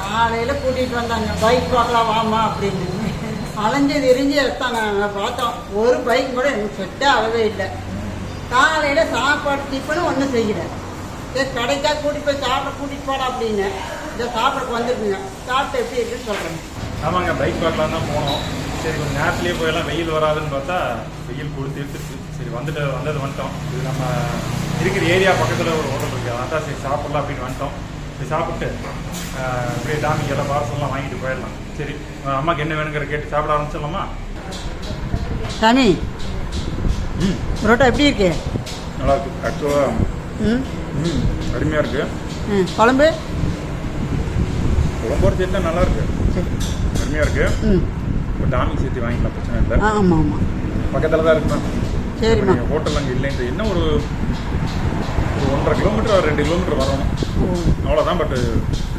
காலையில் கூட்டிகிட்டு வந்தாங்க. பைக் பார்க்கலாம் வாமா அப்படின்னு. அலைஞ்சு எரிஞ்சு எடுத்தாங்க. நாங்கள் பார்த்தோம். ஒரு பைக் கூட எனக்கு செட்டே ஆகவே இல்லை. காலையில் சாப்பாடு டிஃபனும் ஒன்றும் செய்யலை. சரி கடைக்கா கூட்டிட்டு போய் சாப்பிட கூட்டிகிட்டு போட அப்படின்னு. இந்த சாப்பிடக்கு வந்துருக்குங்க. சாப்பிட்டு எப்படி இருக்குன்னு சொல்கிறேன் ஆமாங்க பைக் பார்க்கலாம் தான் போனோம். சரி கொஞ்சம் நேரத்துலேயே போயெல்லாம் வெயில் வராதுன்னு பார்த்தா வெயில் கொடுத்து எடுத்துருச்சு. சரி வந்துட்டு வந்தது வந்துட்டோம். இது நம்ம இருக்கிற ஏரியா பக்கத்தில் ஒரு ஹோட்டல் இருக்குது அதான் தான் சரி சாப்பிட்லாம் அப்படின்னு வந்துட்டோம். சரி சாப்பிட்டு அப்படியே டாமிக்கு எல்லாம் பார்சல்லாம் வாங்கிட்டு போயிடலாம். சரி ஆஹ், அம்மாக்கு என்ன வேணுங்கிற கேட்டு சாப்பிட ஆரம்பிச்சிடலாமா? சாமி ம். புரோட்டா எப்படி இருக்கு? நல்லா இருக்கு. ஆக்சுவலாக ம். ம் அருமையாக இருக்குது ம் குழம்பு? குழம்போட சேர்த்து நல்லா இருக்கு. சரி. அருமையாக இருக்குது ம். இப்போ டாமிக்கு சேர்த்து வாங்கிக்கலாம் பிரச்சனை இல்லை. ஆமாம் ஆமாம் பக்கத்தில் தான் இருக்குமா சரிம்மா. ஹோட்டல் அங்கே இல்லைன்ற என்ன ஒரு ஒன்றரை கிலோமீட்டர் ரெண்டு கிலோமீட்டர் வரணும். அவ்வளோதான் பட்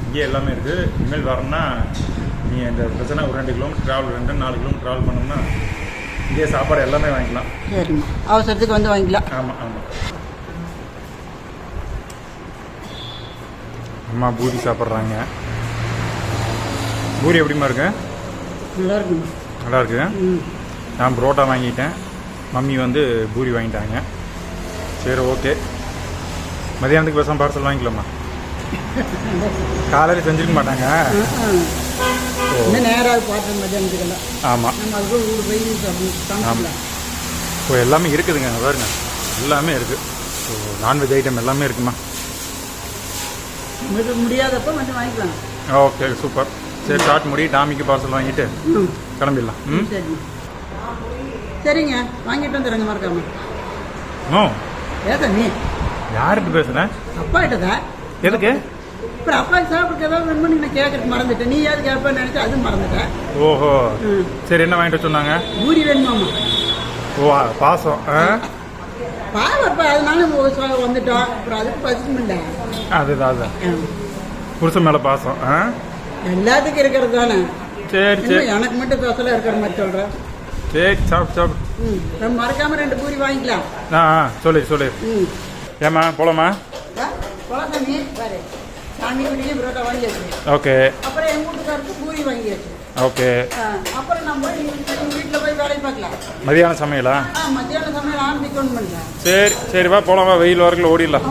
இங்கே எல்லாமே இருக்குது இனிமேல் வரணும்னா நீ இந்த பிரச்சனை ஒரு ரெண்டு கிலோமீட்டர் ட்ராவல் ரெண்டு நாலு கிலோமீட்டர் ட்ராவல் பண்ணோம்னா இங்கே சாப்பாடு எல்லாமே வாங்கிக்கலாம். சரிம்மா அவசரத்துக்கு வந்து வாங்கிக்கலாம். ஆமாம் ஆமாம் அம்மா பூரி சாப்பிட்றாங்க. பூரி எப்படிம்மா இருக்கு? நல்லா இருக்குமா நல்லா இருக்கு? ம். நான் புரோட்டா வாங்கிட்டேன். மம்மி வந்து பூரி வாங்கிட்டாங்க. சரி ஓகே. மதியானத்துக்கு பேசாம பார்சல் வாங்கிக்கலாமா? காலையில் செஞ்சிருக்க மாட்டாங்க. நேராக பார்த்தேன் மத்தியானத்துக்கெல்லாம் ஆமாம் சமைக்கலாம் ஸோ எல்லாமே இருக்குதுங்க பாருங்க. எல்லாமே இருக்குது ஸோ நான்வெஜ் ஐட்டம் எல்லாமே இருக்குமா? முடியாதப்ப வந்து வாங்கிக்கலாம். Okay super. சரி ஷார்ட் முடி டாமிக்கு பார்சல் வாங்கிட்டு கிளம்பிடலாம். ம்? சரிங்க சரிங்க வாங்கிட்டு வந்துடுங்க மறக்காம ஓ. ஏதா நீ. யார்கிட்ட பேசுகிறேன் அப்பா கிட்டதா எதுக்கு? அப்புறம் அப்பாவுக்கு சாப்பிட்றதுக்கு ஏதாவது வேணுமோ நான் கேட்கறதுக்கு மறந்துட்டேன். நீ யாரு கேட்பேன்னு நினச்சா அது மறந்துட்டேன் ஓஹோ. சரி என்ன வாங்கிட்டு சொன்னாங்க? பூரி வேணுமாமா ஓ பாசம். பாவப்பா அதனால வந்துட்டோம். அப்புறம் அதுக்கு பசிக்குமில்ல அதுதான் அதுதான். புருஷன் மேலே பாசம். எல்லாத்துக்கும் இருக்கிறது தானே. சரி சரி. எனக்கு மட்டும் பேசல இருக்கிற மாதிரி சொல்கிறேன் சரி சாப்பிட்டு சாப்பிட்டு மறக்காம ரெண்டு பூரி வாங்கிக்கலாம். ஆ ஆ. சொல்லு சொல்லு. ம். ஏம்மா போலாமா? ஓகே. அப்புறம் எங்கள் வீட்டுக்காருக்கு பூரி வாங்கியாச்சு. ஓகே. அப்புறம் நம்ம வீட்டில் போய் வேலையை பார்க்கலாம். மதியான சமையலா? ஆரம்பிக்கணும் சரி சரி வா போலாம் வெயில் வரக்குள்ள ஓடிடலாம்.